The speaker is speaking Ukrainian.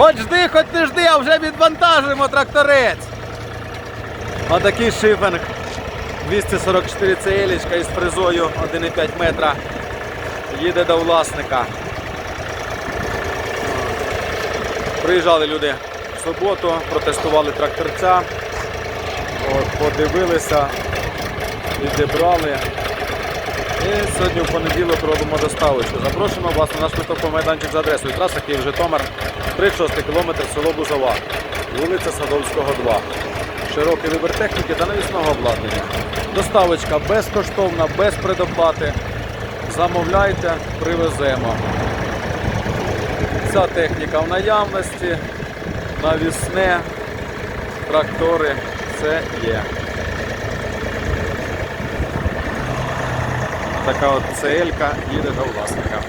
Хоч жди, хоч не жди, а вже відвантажимо тракторець. Отакий шифинг. 244 цеєлічка із фрезою 1,5 метра. Їде до власника. Приїжджали люди в суботу, протестували тракторця. От, подивилися, відібрали. І сьогодні в понеділок робимо доставочку. Запрошуємо вас на наш метоповий майданчик за адресою траса Київ Житомир, 36 км село Бузова, вулиця Садовського, 2. Широкий вибір техніки та навісного обладнання. Доставочка безкоштовна, без предоплати. Замовляйте, привеземо. Ця техніка в наявності, навісне, трактори, все є. Така от целька їде до власника.